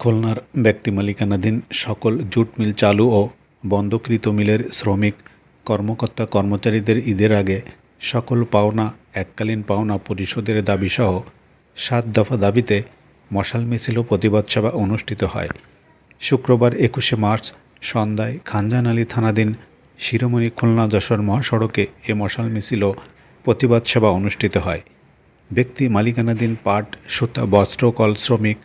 খুলনার ব্যক্তি মালিকানাধীন সকল জুট মিল চালু ও বন্ধকৃত মিলের শ্রমিক, কর্মকর্তা, কর্মচারীদের ঈদের আগে সকল পাওনা, এককালীন পাওনা পরিশোধের দাবিসহ সাত দফা দাবিতে মশাল মিছিল ও প্রতিবাদ সভা অনুষ্ঠিত হয়। শুক্রবার একুশে মার্চ সন্ধ্যায় খানজান আলী থানাধীন শিরোমণি খুলনা যশোর মহাসড়কে এ মশাল মিছিল ও প্রতিবাদ সভা অনুষ্ঠিত হয়। ব্যক্তি মালিকানাধীন পাট, সুতা, বস্ত্র, কল শ্রমিক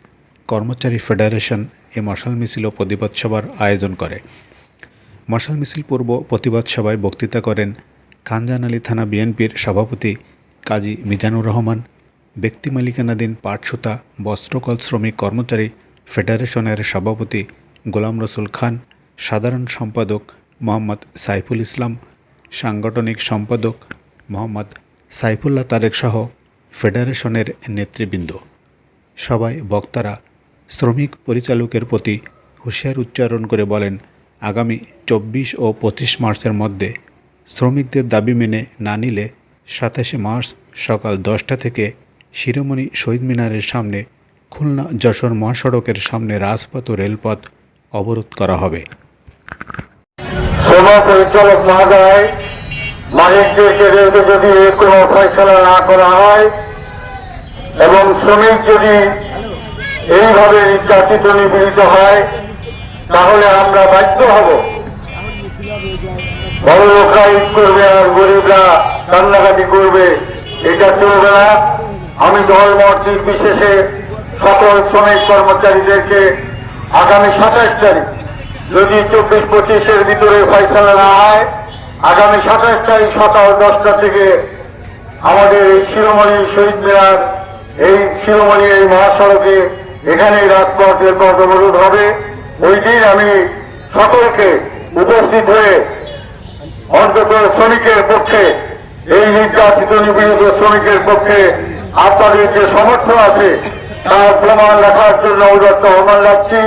কর্মচারী ফেডারেশন এ মশাল মিছিল ও প্রতিবাদ সভার আয়োজন করে। মশাল মিছিল পূর্ব প্রতিবাদ সভায় বক্তৃতা করেন খানজান আলী থানা বিএনপির সভাপতি কাজী মিজানুর রহমান, ব্যক্তি মালিকানাধীন পাট সুতা বস্ত্রকল শ্রমিক কর্মচারী ফেডারেশনের সভাপতি গোলাম রসুল খান, সাধারণ সম্পাদক মোহাম্মদ সাইফুল ইসলাম, সাংগঠনিক সম্পাদক মোহাম্মদ সাইফুল্লাহ তারেক সহ ফেডারেশনের নেতৃবৃন্দ। সবাই বক্তারা শ্রমিক পরিচালকের প্রতি হুঁশিয়ার উচ্চারণ করে বলেন, আগামী চব্বিশ ও পঁচিশ মার্চের মধ্যে শ্রমিকদের দাবি মেনে না নিলে সাতাশে মার্চ সকাল দশটা থেকে শিরোমণি শহীদ মিনারের সামনে খুলনা যশোর মহাসড়কের সামনে রাজপথ ও রেলপথ অবরোধ করা হবে। পরিচালক মহোদয় মালিকদেরকে যদি কোনো ফয়সলা না করা হয়, এবং শ্রমিক যদি এইভাবে নির্যাতিত, নিপীড়িত হয়, তাহলে আমরা বাধ্য হব। বড় লোকরা ঈদ করবে আর গরিবরা কান্নাকাটি করবে, এটা চলবে না। আমি ধর্ম বিশেষে সকল শ্রমিক কর্মচারীদেরকে আগামী সাতাশ তারিখ, যদি চব্বিশ পঁচিশের ভিতরে ফয়সলা না হয়, আগামী সাতাশ তারিখ সকাল দশটা থেকে আমাদের এই শিরোমণি শহীদ মিনার, এই শিরোমণি এই মহাসড়কে এখানেই রাজপথ রেলপথ অবরোধ হবে। ওই দিন আমি সকলকে উপস্থিত হয়ে অন্তত শ্রমিকের পক্ষে, এই নির্যাতিত নিপীড়িত শ্রমিকের পক্ষে আপনাদের যে সমর্থন আছে, তার প্রমাণ রাখার জন্য উদত্ত আহ্বান রাখছি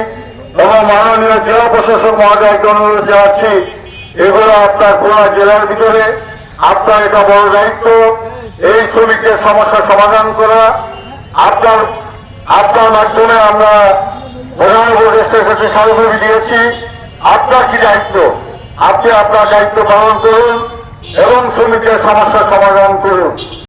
এবং মাননীয় জেলা প্রশাসক মহোদয়কে অনুরোধ জানাচ্ছি, এগুলো আপনার খুলনা জেলার ভিতরে, আপনার এটা বড় দায়িত্ব। এই শ্রমিকদের সমস্যা সমাধান করা, আপনার আপনার মাধ্যমে আমরা প্রধান উপদেষ্টার কাছে স্মারকলিপি দিয়েছি। আপনার কি দায়িত্ব? আপনি আপনার দায়িত্ব পালন করুন এবং শ্রমিকদের সমস্যার সমাধান করুন।